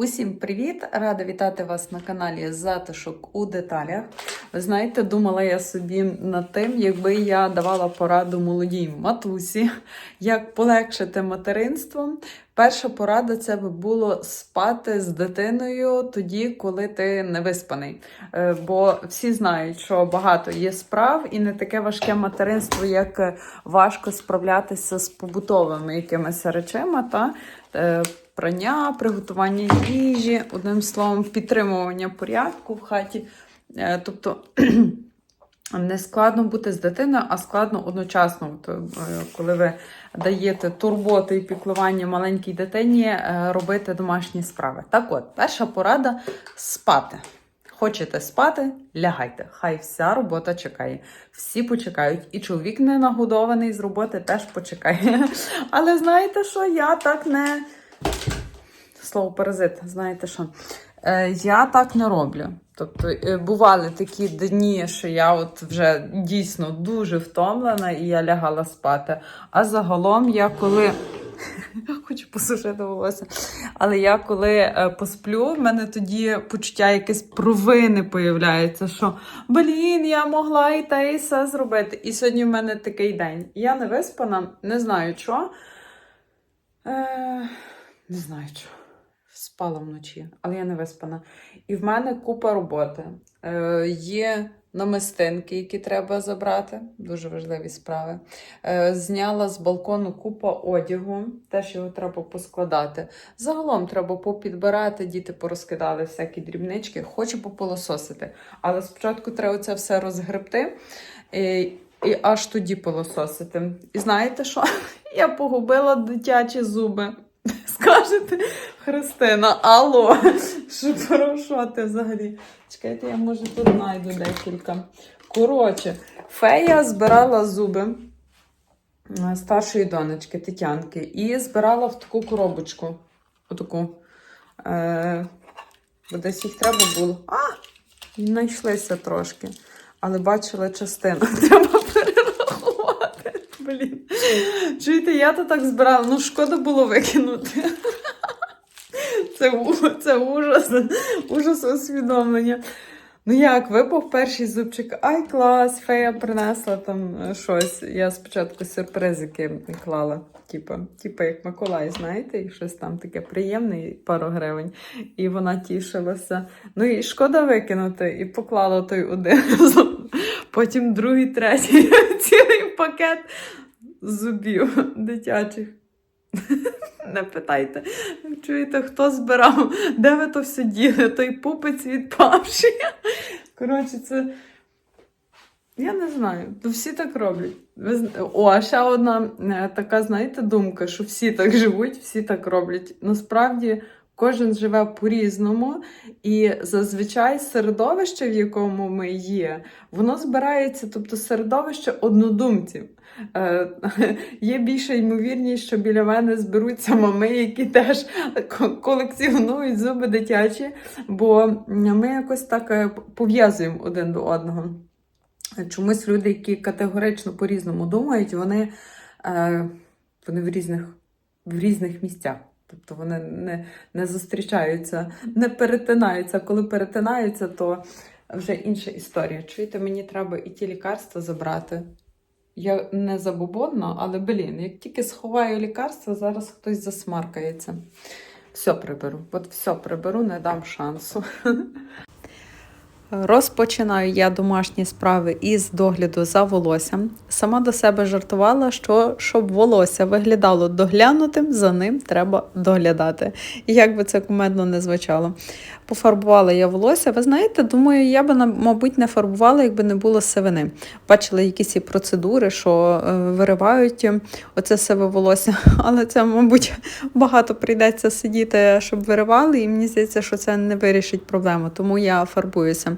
Усім привіт! Рада вітати вас на каналі Затишок у деталях. Ви знаєте, думала я собі над тим, якби я давала пораду молодій матусі, як полегшити материнством. Перша порада це би було спати з дитиною тоді, коли ти не виспаний. Е, Бо всі знають, що багато є справ, і не таке важке материнство, як е, важко справлятися з побутовими якимись речами. Та? Прання, приготування їжі, одним словом, підтримування порядку в хаті. Е, Тобто не складно бути з дитиною, а складно одночасно, е, коли ви даєте турботу і піклування маленькій дитині, е, робити домашні справи. Так от, перша порада спати. Хочете спати, лягайте. Хай вся робота чекає. Всі почекають. І чоловік не нагодований з роботи теж почекає. Але знаєте що? Я так не. Слово паразит, знаєте що? Е, я так не роблю. Тобто е, бували такі дні, що я от вже дійсно дуже втомлена і я лягала спати. А загалом я коли. Хочу посушити волосся. Але я коли е, посплю, в мене тоді почуття якесь провини появляється, що блін, я могла і те, і все зробити. І сьогодні в мене такий день. Я не виспана, не знаю що. Е, не знаю що. Спала вночі, але я не виспана. І в мене купа роботи. Е, є намистинки, які треба забрати, дуже важливі справи. Е, зняла з балкону купа одягу, теж його треба поскладати. Загалом треба попідбирати, діти порозкидали всякі дрібнички, хочу попилососити. Але спочатку треба це все розгребти. І, і аж тоді пилососити. І знаєте що? Я погубила дитячі зуби. Скажете, Христина, алло, що про що ти взагалі? Чекайте, я може тут знайду декілька. Коротше, фея збирала зуби старшої донечки Тетянки і збирала в таку коробочку. Отаку. Е, бо десь їх треба було. А! Знайшлися трошки. Але бачила частину. Треба. Блін. Чуєте, я то так збирала, ну шкода було викинути. Це, це ужас, ужас усвідомлення. Ну як, випав перший зубчик, ай клас, фея принесла там е, щось. Я спочатку сюрпризики клала, типа, типа як Миколай, знаєте, і щось там таке приємне, пару гривень. І вона тішилася. Ну і шкода викинути, і поклала той один. Потім другий, третій, цілий пакет зубів дитячих. Не питайте, чуєте, хто збирав, де ви то все діли, той пупець відпавший. Коротше, це. Я не знаю, то всі так роблять. О, а ще одна е, така, знаєте, думка, що всі так живуть, всі так роблять. Насправді кожен живе по-різному, і зазвичай середовище, в якому ми є, воно збирається, тобто середовище однодумців. Е, Є більша ймовірність, що біля мене зберуться мами, які теж колекціонують зуби дитячі, бо ми якось так е, пов'язуємо один до одного. Чомусь люди, які категорично по-різному думають, вони, е, вони в, різних, в різних місцях. Тобто вони не, не зустрічаються, не перетинаються. Коли перетинаються, то вже інша історія. Чуєте, мені треба і ті лікарства забрати. Я не забобонна, але блін, як тільки сховаю лікарства, зараз хтось засмаркається. Все приберу. От все приберу, не дам шансу. Розпочинаю я домашні справи із догляду за волоссям. Сама до себе жартувала, що щоб волосся виглядало доглянутим, за ним треба доглядати. І як би це кумедно не звучало. Пофарбувала я волосся. Ви знаєте, думаю, я би, мабуть, не фарбувала, якби не було сивини. Бачила якісь процедури, що е, виривають оце сиве волосся, але це, мабуть, багато прийдеться сидіти, щоб виривали, і мені здається, що це не вирішить проблему, тому я фарбуюся.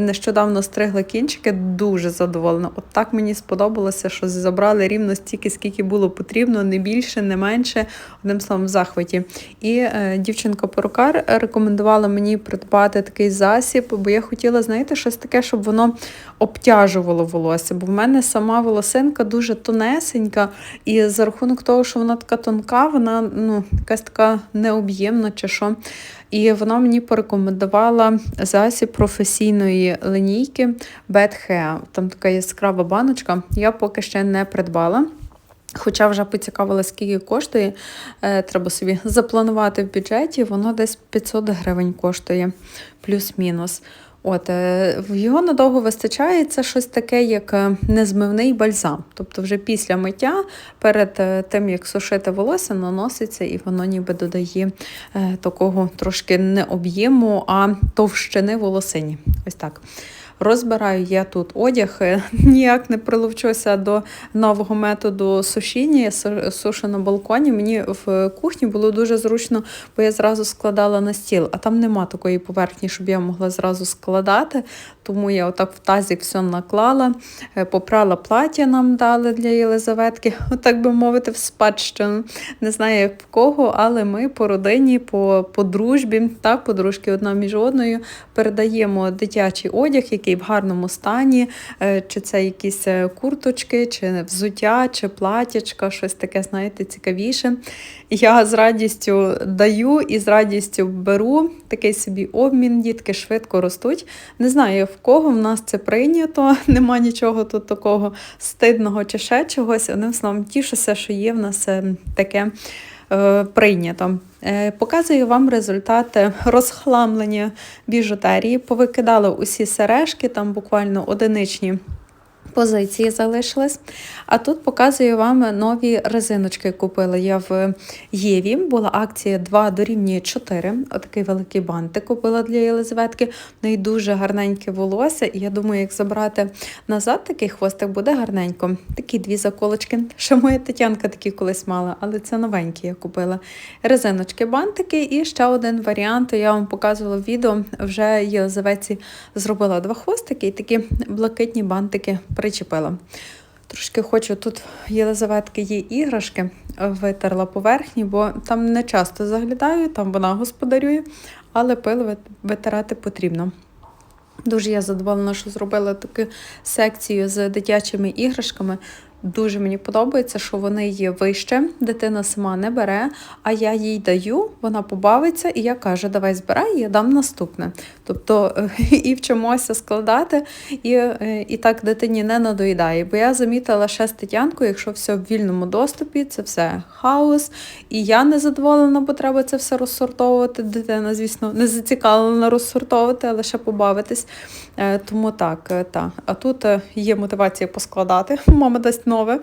нещодавно стригла кінчики, дуже задоволена. От так мені сподобалося, що забрали рівно стільки, скільки було потрібно, не більше, не менше. Одним словом, в захваті. І е, дівчинка-перукар рекомендувала мені придбати такий засіб, бо я хотіла, знаєте, щось таке, щоб воно обтяжувало волосся. Бо в мене сама волосинка дуже тонесенька, і за рахунок того, що вона така тонка, вона ну, якась така необ'ємна чи що. І вона мені порекомендувала засіб професійної линійки Bad Hair. Там така яскрава баночка. Я поки ще не придбала. Хоча вже поцікавила, скільки коштує, е, треба собі запланувати в бюджеті, воно десь 500 гривень коштує, плюс-мінус. От, е, його надовго вистачає це щось таке, як е, незмивний бальзам. Тобто, вже після миття, перед тим як сушити волосся, наноситься і воно ніби додає такого трошки не об'єму, а товщини волосині. Ось так. Розбираю я тут одяг, е, ніяк не приловчуся до нового методу сушіння, Я сушу на балконі. Мені в кухні було дуже зручно, бо я зразу складала на стіл, а там нема такої поверхні, щоб я могла зразу складати. Тому я отак в тазик все наклала, е, попрала плаття нам дали для Єлизаветки, так би мовити, в спадщину. Не знаю, як в кого, але ми по родині, по, по дружбі, так, подружки одна між одною передаємо дитячий одяг, який в гарному стані, е, чи це якісь е, курточки, чи взуття, чи платячка, щось таке, знаєте, цікавіше. Я з радістю даю і з радістю беру такий собі обмін, дітки швидко ростуть. Не знаю, в кого в нас це прийнято, нема нічого тут такого стидного чи ще чогось. Одним словом, тішуся, що є в нас е, таке е, прийнято. Е, Показую вам результати розхламлення біжутерії. Повикидала усі сережки, там буквально одиничні позиції залишились. А тут показую вам нові резиночки. Купила я в Єві. Була акція 2 дорівнює 4. Отакий великий бантик купила для Єлизаветки. В неї дуже гарненьке волосся. І я думаю, як забрати назад такий хвостик, буде гарненько. Такі дві заколочки. Ще моя Тетянка такі колись мала, але це новенькі я купила. Резиночки, бантики і ще один варіант. Я вам показувала в відео. Вже Єлизаветці зробила два хвостики і такі блакитні бантики причепила. Трошки хочу тут Єлизаветки є іграшки, витерла поверхні, бо там не часто заглядаю, там вона господарює, але пил витирати потрібно. Дуже я задоволена, що зробила таку секцію з дитячими іграшками. Дуже мені подобається, що вони є вище, дитина сама не бере, а я їй даю, вона побавиться, і я кажу, давай збирай, я дам наступне. Тобто е, і вчимося складати, і, е, і так дитині не надоїдає. Бо я замітила ще з якщо все в вільному доступі, це все хаос. І я не задоволена, бо треба це все розсортовувати. Дитина, звісно, не зацікавлена розсортовувати, а лише побавитись. Е, Тому так, е, та. А тут є мотивація поскладати. Мама дасть нове.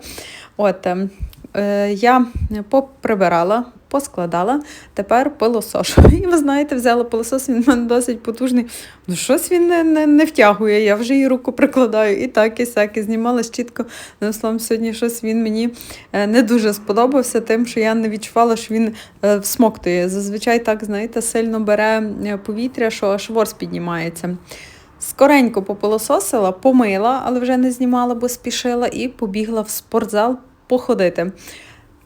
От е, е, я поприбирала, поскладала, тепер пилосошу. І ви знаєте, взяла пилосос, він в мене досить потужний. Ну, щось він не, не, не втягує, я вже її руку прикладаю. І так, і сяк, і знімала щітко. Ну, словом, сьогодні щось він мені е, не дуже сподобався, тим, що я не відчувала, що він е, всмоктує. Зазвичай так, знаєте, сильно бере е, повітря, що аж ворс піднімається. Скоренько попилососила, помила, але вже не знімала, бо спішила, і побігла в спортзал походити.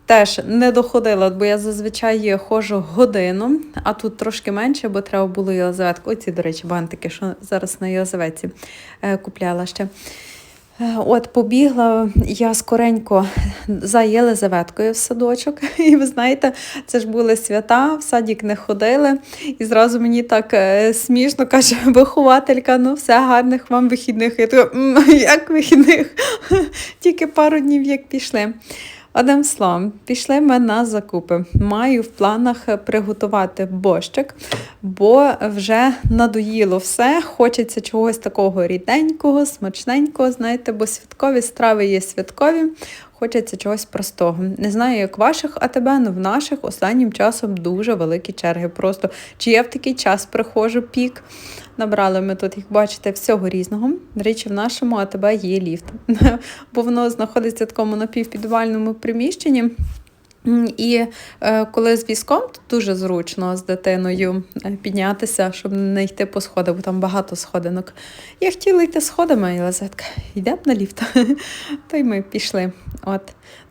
Теж не доходила, бо я зазвичай ходжу годину, а тут трошки менше, бо треба було Єлизаветку. Оці, до речі, бантики, що зараз на Єлизаветці е, купляла ще. Е, От побігла я скоренько за Єлизаветкою в садочок. І ви знаєте, це ж були свята, в садік не ходили. І зразу мені так е, смішно каже вихователька, ну все, гарних вам вихідних. Я така, як вихідних? Тільки пару днів як пішли. Одним словом, пішли ми на закупи. Маю в планах приготувати борщик, бо вже надоїло все. Хочеться чогось такого рідненького, смачненького, знаєте, бо святкові страви є святкові. Хочеться чогось простого. Не знаю, як ваших АТБ, але в наших останнім часом дуже великі черги. Просто чи я в такий час приходжу пік. Набрали ми тут, як бачите, всього різного. До речі, в нашому АТБ є ліфт, бо воно знаходиться в такому напівпідвальному приміщенні. І е, коли з візком, то дуже зручно з дитиною е, піднятися, щоб не йти по сходах, бо там багато сходинок. Я хотіла йти сходами, і Лизетка, йдемо на ліфт. То й ми пішли. От.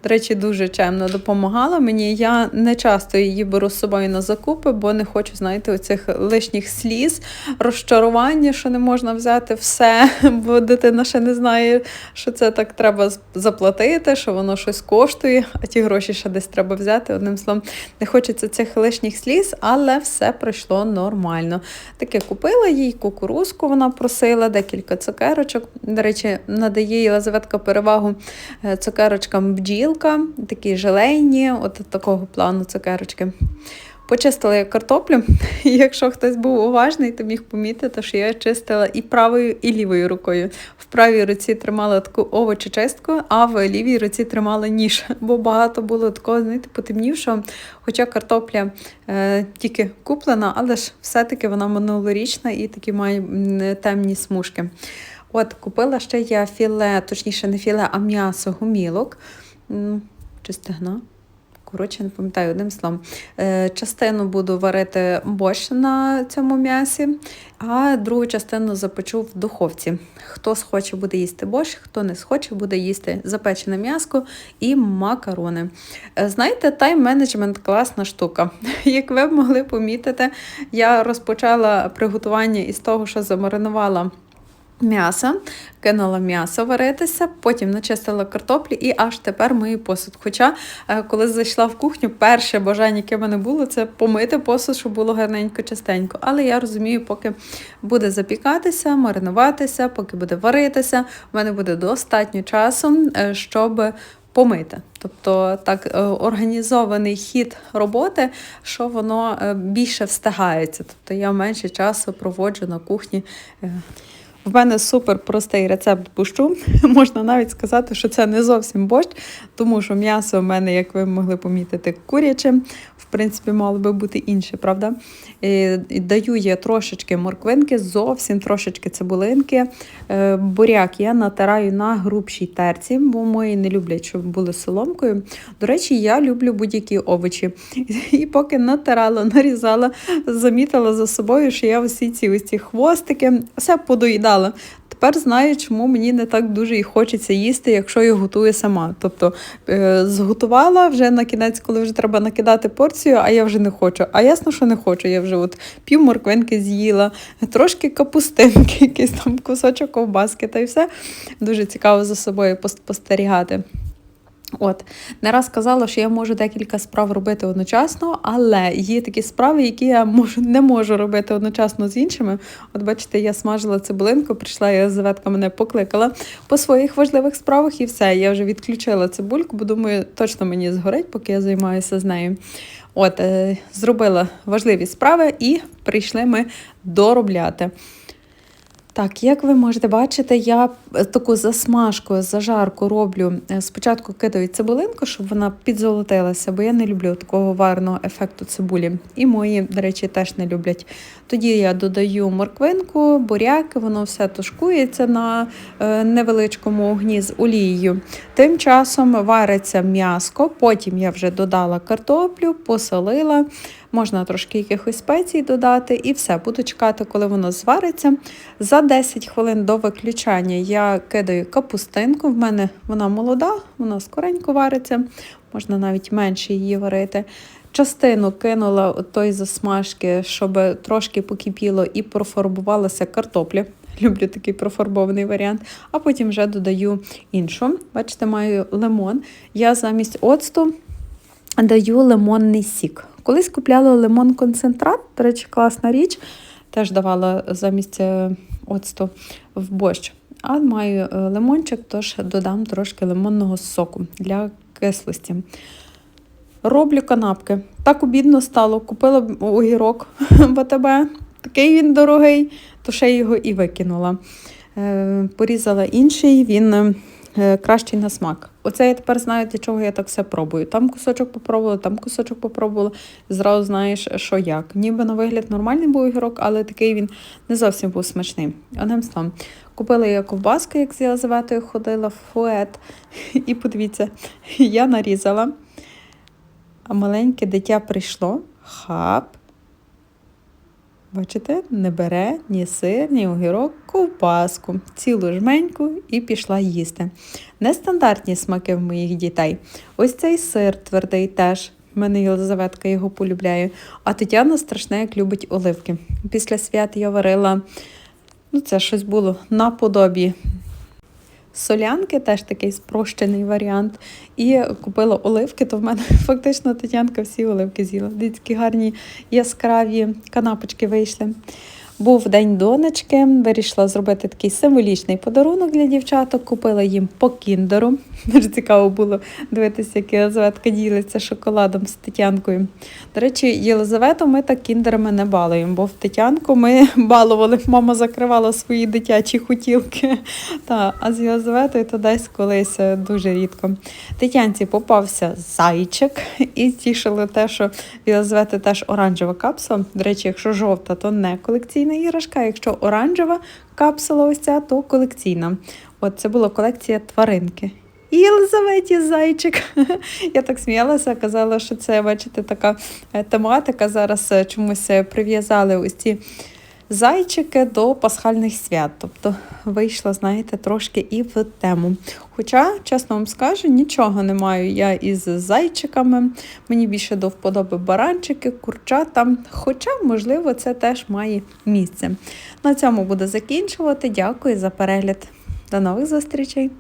До речі, дуже чемно допомагала мені. Я не часто її беру з собою на закупи, бо не хочу, знаєте, оцих лишніх сліз, розчарування, що не можна взяти все, бо дитина ще не знає, що це так треба заплатити, що воно щось коштує, а ті гроші ще десь треба взяти. Одним словом, не хочеться цих лишніх сліз, але все пройшло нормально. Таке купила їй кукурузку, вона просила, декілька цукерочок. До речі, надає Єлизаветка перевагу е, цукерочкам бджілка, такі желейні, от такого плану цукерочки. Почистила я картоплю. І якщо хтось був уважний, то міг помітити, що я чистила і правою, і лівою рукою. В правій руці тримала таку овочечистку, а в лівій руці тримала ніж. Бо багато було такого, знаєте, потемнівшого. Хоча картопля е, тільки куплена, але ж все-таки вона минулорічна і такі має темні смужки. От, купила ще я філе, точніше, не філе, а м'ясо гумілок. Чи стегна? Коротше, не пам'ятаю одним словом. Е, Частину буду варити борщ на цьому м'ясі, а другу частину запечу в духовці. Хто схоче буде їсти борщ, хто не схоче, буде їсти запечене м'яско і макарони. Е, Знаєте, тайм-менеджмент класна штука. Як ви могли помітити, я розпочала приготування із того, що замаринувала. М'ясо, кинула м'ясо варитися, потім начистила картоплі і аж тепер мию посуд. Хоча, е, коли зайшла в кухню, перше бажання, яке в мене було, це помити посуд, щоб було гарненько, чистенько. Але я розумію, поки буде запікатися, маринуватися, поки буде варитися, в мене буде достатньо часу, е, щоб помити. Тобто так е, організований хід роботи, що воно більше встигається. Тобто я менше часу проводжу на кухні. В мене супер простий рецепт борщу. Можна навіть сказати, що це не зовсім борщ, тому що м'ясо в мене, як ви могли помітити, куряче. В принципі, мало би бути інше, правда? І даю я трошечки морквинки, зовсім трошечки цибулинки. Е, Буряк я натираю на грубшій терці, бо мої не люблять, щоб були соломкою. До речі, я люблю будь-які овочі. І поки натирала, нарізала, замітила за собою, що я усі ці ось ці хвостики все подоїдала. Тепер знаю, чому мені не так дуже і хочеться їсти, якщо я готую сама. Тобто е, зготувала вже на кінець, коли вже треба накидати порцію, а я вже не хочу. А ясно, що не хочу. Я вже от пів морквинки з'їла, трошки капустинки, якийсь там кусочок ковбаски та й все. Дуже цікаво за собою пос- спостерігати. От, не раз казала, що я можу декілька справ робити одночасно, але є такі справи, які я можу, не можу робити одночасно з іншими. От бачите, я смажила цибулинку, прийшла, Єлизаветка мене покликала по своїх важливих справах і все. Я вже відключила цибульку, бо думаю, точно мені згорить, поки я займаюся з нею. От, е, зробила важливі справи і прийшли ми доробляти. Так, як ви можете бачити, я е, таку засмажку, зажарку роблю. Е, Спочатку кидаю цибулинку, щоб вона підзолотилася, бо я не люблю такого варного ефекту цибулі. І мої, до речі, теж не люблять. Тоді я додаю морквинку, буряк, воно все тушкується на е, невеличкому огні з олією. Тим часом вариться м'яско, потім я вже додала картоплю, посолила. Можна трошки якихось спецій додати і все. Буду чекати, коли воно звариться. За 10 хвилин до виключання я кидаю капустинку. В мене вона молода, вона скоренько вариться, можна навіть менше її варити. Частину кинула тої засмажки, щоб трошки покипіло і профарбувалася картопля. Люблю такий профарбований варіант, а потім вже додаю іншу. Бачите, маю лимон. Я замість оцту даю лимонний сік. Колись купляла лимон-концентрат, до речі, класна річ. Теж давала замість е, оцту в борщ. А маю е, лимончик, тож додам трошки лимонного соку для кислості. Роблю канапки. Так обідно стало. Купила огірок в АТБ. Такий він дорогий, то ще його і викинула. Е, Порізала інший, він кращий на смак. Оце я тепер знаю, для чого я так все пробую. Там кусочок попробувала, там кусочок попробувала. Зразу знаєш, що як. Ніби на вигляд нормальний був огірок, але такий він не зовсім був смачний. Одним словом, купила я ковбаски, як з Єлизаветою ходила, фует. І подивіться, я нарізала. А маленьке дитя прийшло. Хап. Бачите, не бере ні сир, ні огірок, ковбаску, цілу жменьку і пішла їсти. Нестандартні смаки в моїх дітей. Ось цей сир твердий теж. В мене Єлизаветка його полюбляє. А Тетяна страшне, як любить оливки. Після свят я варила, ну це щось було наподобі солянки, теж такий спрощений варіант. І купила оливки, то в мене фактично Тетянка всі оливки з'їла. Дивіться, такі гарні яскраві канапочки вийшли. Був день донечки, вирішила зробити такий символічний подарунок для дівчаток. Купила їм по кіндеру. Дуже цікаво було дивитися, як Єлизаветка ділиться шоколадом з Тетянкою. До речі, Єлизавету ми так кіндерами не балуємо, бо в Тетянку ми балували, мама закривала свої дитячі хотілки. Та, а з Єлизаветою то десь колись е, дуже рідко. Тетянці попався зайчик і тішило те, що в Єлизавети теж оранжева капсула. До речі, якщо жовта, то не колекційна іграшка, а якщо оранжева капсула ось ця, то колекційна. От це була колекція тваринки. І Єлизаветі зайчик. Я так сміялася, казала, що це, бачите, така е, тематика. Зараз е, чомусь е, прив'язали ось ці зайчики до пасхальних свят. Тобто вийшла, знаєте, трошки і в тему. Хоча, чесно вам скажу, нічого не маю я із зайчиками. Мені більше до вподоби баранчики, курчата. Хоча, можливо, це теж має місце. На цьому буду закінчувати. Дякую за перегляд. До нових зустрічей!